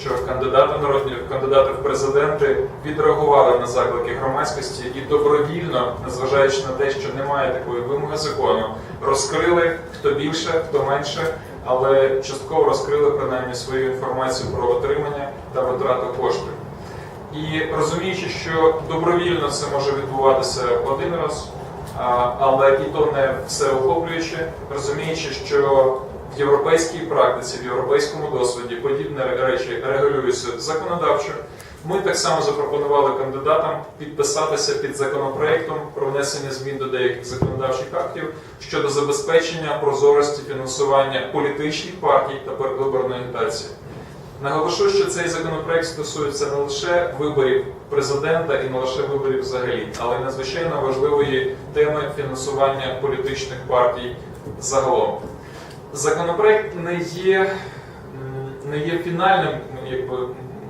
що кандидати народні кандидати в президенти відреагували на заклики громадськості і добровільно, незважаючи на те, що немає такої вимоги закону, розкрили хто більше, хто менше, але частково розкрили принаймні свою інформацію про отримання та витрату коштів. І розуміючи, що добровільно це може відбуватися один раз, але і то не все охоплююче, розуміючи, що в європейській практиці, в європейському досвіді подібні речі регулюються законодавчо. Ми так само запропонували кандидатам підписатися під законопроектом про внесення змін до деяких законодавчих актів щодо забезпечення прозорості фінансування політичних партій та передвиборної агітації. Наголошу, що цей законопроект стосується не лише виборів президента і не лише виборів взагалі, але й надзвичайно важливої теми фінансування політичних партій загалом. Законопроект не є, не є фінальним, якби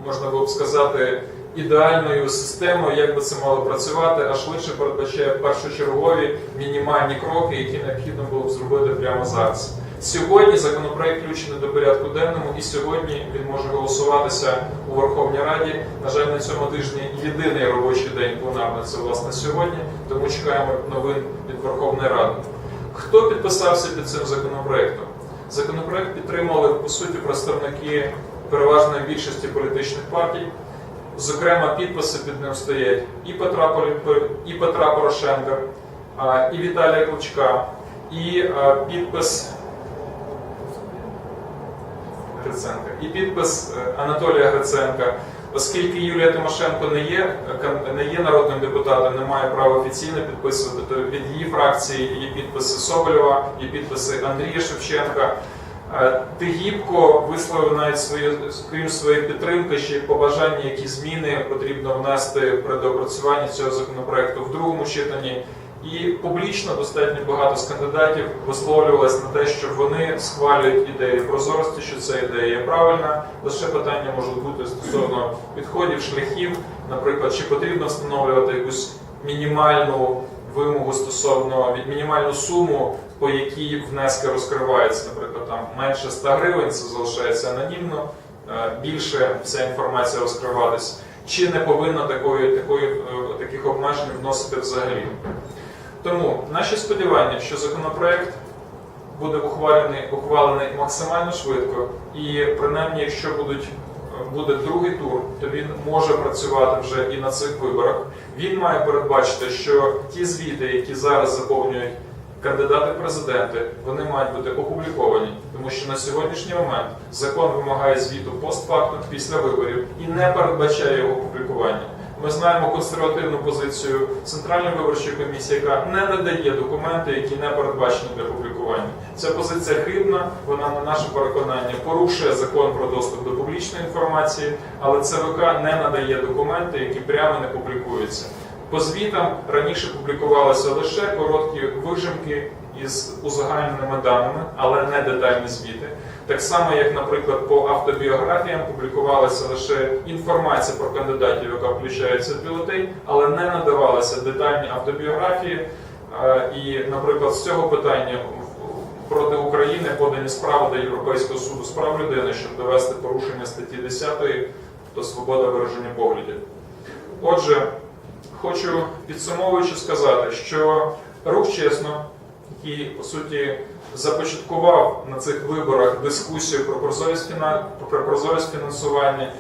можна було б сказати, ідеальною системою, як би це мало працювати, а швидше передбачає першочергові мінімальні кроки, які необхідно було б зробити прямо зараз. Сьогодні законопроект включений до порядку денному, і сьогодні він може голосуватися у Верховній Раді. На жаль, на цьому тижні єдиний робочий день пленарний це власне сьогодні, тому чекаємо новин від Верховної Ради. Хто підписався під цим законопроектом? Законопроект підтримали по суті представники переважної більшості політичних партій. Зокрема, підписи під ним стоять і Петра, і Петра Порошенка, і Віталія Кличка, і підпис Гриценка, і підпис е, Анатолія Гриценка. Оскільки Юлія Тимошенко не є, не є народним депутатом, не має права офіційно підписувати, то від її фракції є підписи Соболєва, є підписи Андрія Шевченка. Е, Тигіпко висловив навіть свою, крім своєї підтримки, ще й побажання, які зміни потрібно внести при доопрацюванні цього законопроекту в другому читанні. І публічно достатньо багато з кандидатів висловлювалось на те, що вони схвалюють ідею прозорості, що ця ідея є правильна. Лише питання можуть бути стосовно підходів, шляхів, наприклад, чи потрібно встановлювати якусь мінімальну вимогу стосовно від мінімальну суму, по якій внески розкриваються, наприклад, там менше 100 гривень, це залишається анонімно, е, більше вся інформація розкриватися. Чи не повинна такої, такої, е, таких обмежень вносити взагалі? Тому наші сподівання, що законопроект буде ухвалений, ухвалений максимально швидко, і принаймні, якщо будуть, буде другий тур, то він може працювати вже і на цих виборах. Він має передбачити, що ті звіти, які зараз заповнюють кандидати в президенти, вони мають бути опубліковані, тому що на сьогоднішній момент закон вимагає звіту постфактум після виборів і не передбачає його опублікування. Ми знаємо консервативну позицію Центральної виборчої комісії, яка не надає документи, які не передбачені для публікування. Ця позиція хибна, вона на наше переконання порушує закон про доступ до публічної інформації, але ЦВК не надає документи, які прямо не публікуються. По звітам раніше публікувалися лише короткі вижимки із узагальненими даними, але не детальні звіти. Так само, як, наприклад, по автобіографіям публікувалася лише інформація про кандидатів, яка включається в бюлетень, але не надавалися детальні автобіографії. І, наприклад, з цього питання проти України подані справи до Європейського суду з прав людини, щоб довести порушення статті 10 то свобода вираження поглядів. Отже, хочу підсумовуючи сказати, що рух чесно, який по суті започаткував на цих виборах дискусію про прозорість про фінансування.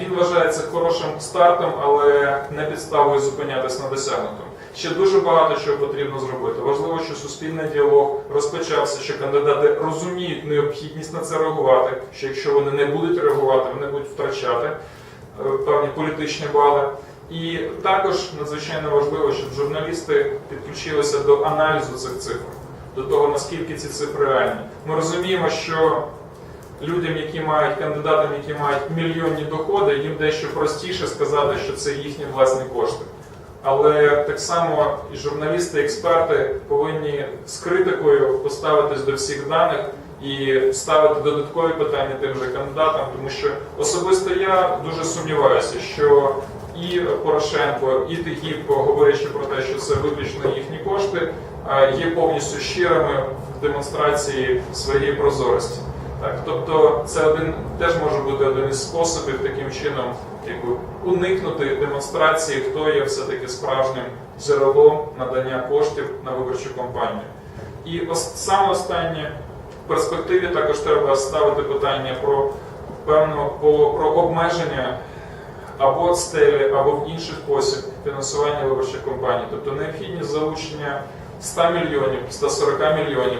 Він вважається хорошим стартом, але не підставою зупинятись на досягнутому. Ще дуже багато чого потрібно зробити. Важливо, що суспільний діалог розпочався, що кандидати розуміють необхідність на це реагувати. Що якщо вони не будуть реагувати, вони будуть втрачати е, певні політичні бали. І також надзвичайно важливо, щоб журналісти підключилися до аналізу цих цифр, до того наскільки ці цифри реальні. Ми розуміємо, що людям, які мають кандидатам, які мають мільйонні доходи, їм дещо простіше сказати, що це їхні власні кошти. Але так само і журналісти, експерти повинні з критикою поставитись до всіх даних і ставити додаткові питання тим же кандидатам, тому що особисто я дуже сумніваюся, що і Порошенко, і Тихівко, говорячи про те, що це виключно їхні кошти, є повністю щирими в демонстрації своєї прозорості. Так, тобто це один теж може бути один із способів таким чином якби, уникнути демонстрації, хто є все-таки справжнім джерелом надання коштів на виборчу кампанію. І ос- саме останнє в перспективі також треба ставити питання про певну по- про обмеження або стелі, або в інший спосіб фінансування виборчих кампаній. Тобто необхідність залучення 100 мільйонів, 140 мільйонів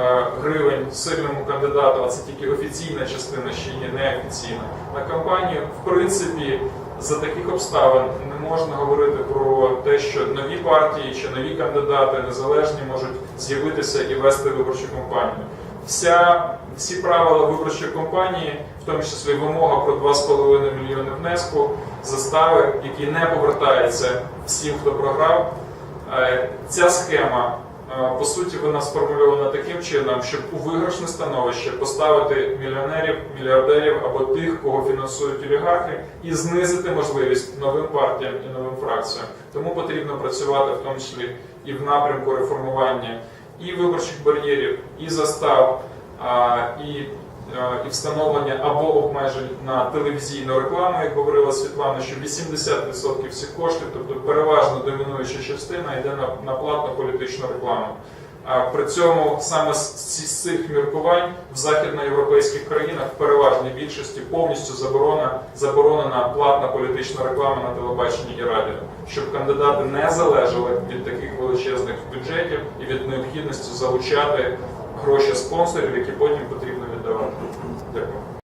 е, гривень сильному кандидату, а це тільки офіційна частина, ще є неофіційна. На кампанію, в принципі, за таких обставин не можна говорити про те, що нові партії чи нові кандидати незалежні можуть з'явитися і вести виборчу кампанію. Вся, всі правила виборчої кампанії, в тому числі вимога про 2,5 мільйони внеску, застави, які не повертаються всім, хто програв. Е, Ця схема, е, по суті, вона сформульована таким чином, щоб у виграшне становище поставити мільйонерів, мільярдерів або тих, кого фінансують олігархи, і знизити можливість новим партіям і новим фракціям. Тому потрібно працювати в тому числі і в напрямку реформування і виборчих бар'єрів, і застав, і, і встановлення або обмежень на телевізійну рекламу, як говорила Світлана, що 80% всіх коштів, тобто переважно домінуюча частина, йде на, на платну політичну рекламу. А при цьому саме з, цих міркувань в західноєвропейських країнах в переважній більшості повністю заборона, заборонена платна політична реклама на телебаченні і радіо, щоб кандидати не залежали від таких величезних бюджетів і від необхідності залучати гроші спонсорів, які потім потрібно віддавати. Дякую.